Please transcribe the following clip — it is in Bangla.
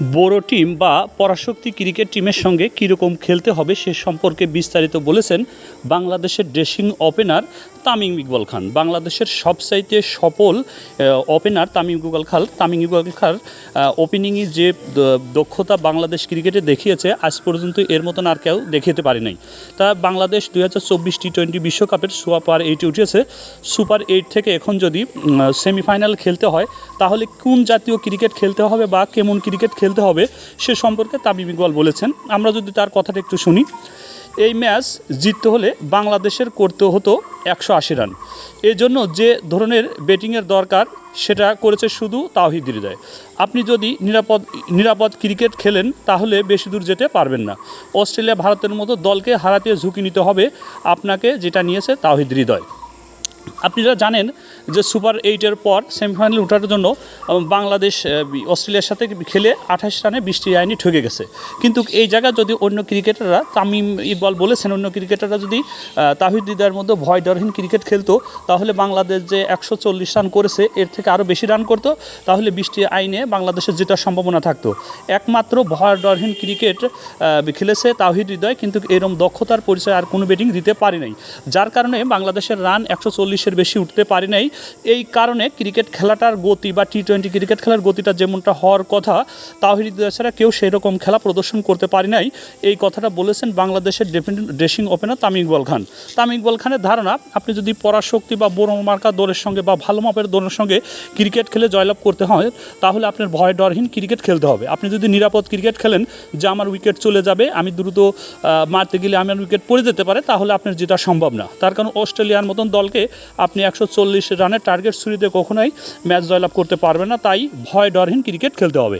বড় টিম বা পরাশক্তি ক্রিকেট টিমের সঙ্গে কীরকম খেলতে হবে সে সম্পর্কে বিস্তারিত বলেছেন বাংলাদেশের ড্রেসিং ওপেনার তামিম ইকবাল খান। বাংলাদেশের সবচাইতে সফল ওপেনার তামিম ইকবাল খান তামিম ইকবাল খান ওপেনিংয়ে যে দক্ষতা বাংলাদেশ ক্রিকেটে দেখিয়েছে, আজ পর্যন্ত এর মতন আর কেউ দেখাতে পারে নাই। তা বাংলাদেশ দুই হাজার চব্বিশ টি টোয়েন্টি বিশ্বকাপের সুপার এইটে উঠেছে। সুপার এইট থেকে এখন যদি সেমিফাইনাল খেলতে হয়, তাহলে কোন জাতীয় ক্রিকেট খেলতে হবে বা কেমন ক্রিকেট খেলতে হবে, সে সম্পর্কে তামিম ইকবাল বলেছেন। আমরা যদি তার কথাটা একটু শুনি, এই ম্যাচ জিততে হলে বাংলাদেশের করতে হতো একশো আশি রান। এজন্য যে ধরনের ব্যাটিংয়ের দরকার, সেটা করেছে শুধু তাওহিদ হৃদয় আপনি যদি নিরাপদ নিরাপদ ক্রিকেট খেলেন, তাহলে বেশি দূর যেতে পারবেন না। অস্ট্রেলিয়া ভারতের মতো দলকে হারাতে ঝুঁকি নিতে হবে, আপনাকে যেটা নিয়েছে তাওহিদ হৃদয় আপনারা জানেন যে সুপার এইটের পর সেমিফাইনালে ওঠার জন্য বাংলাদেশ অস্ট্রেলিয়ার সাথে খেলে আঠাশ রানে বৃষ্টি আইনি ঠকে গেছে। কিন্তু এই জায়গায় যদি অন্য ক্রিকেটাররা, তামিম ইকবাল বলেছেন, অন্য ক্রিকেটাররা যদি তাহিদ হৃদয়ের মধ্যে ভয় ডরহীন ক্রিকেট খেলতো, তাহলে বাংলাদেশ যে একশো চল্লিশ রান করেছে, এর থেকে আরও বেশি রান করতো, তাহলে বৃষ্টি আইনে বাংলাদেশের জেতার সম্ভাবনা থাকতো। একমাত্র ভয় ডরহীন ক্রিকেট খেলেছে তাহিদ হৃদয়, কিন্তু এরম দক্ষতার পরিচয় আর কোনো ব্যাটিং দিতে পারে নাই। যার কারণে বাংলাদেশের রান একশো চল্লিশের বেশি উঠতে পারে নাই এই কারণে ক্রিকেট খেলাটার গতি বা টি টোয়েন্টি ক্রিকেট খেলার গতিটা যেমনটা হওয়ার কথা তাহিদ হৃদয় ছাড়া কেউ সেরকম খেলা প্রদর্শন করতে পারি নাই। এই কথাটা বলেছেন বাংলাদেশের ড্রেসিং ওপেনার তামিম ইকবাল খান। তামিম ইকবাল খানের ধারণা, আপনি যদি পরাশক্তি বা বড় মার্কা দৌড়ের সঙ্গে বা ভালো মাপের দৌড়ের সঙ্গে ক্রিকেট খেলে জয়লাভ করতে হয়, তাহলে আপনার ভয় ডরহীন ক্রিকেট খেলতে হবে। আপনি যদি নিরাপদ ক্রিকেট খেলেন, যে আমার উইকেট চলে যাবে, আমি দ্রুত মারতে গেলে আমার উইকেট পড়ে যেতে পারে, তাহলে আপনার জেতা সম্ভব না। তার কারণ অস্ট্রেলিয়ার মতন দলকে আপনি একশো চল্লিশ রানের টার্গেট ছুরিতে কখনোই ম্যাচ জয়লাভ করতে পারবে না। তাই ভয় ডরহীন ক্রিকেট খেলতে হবে।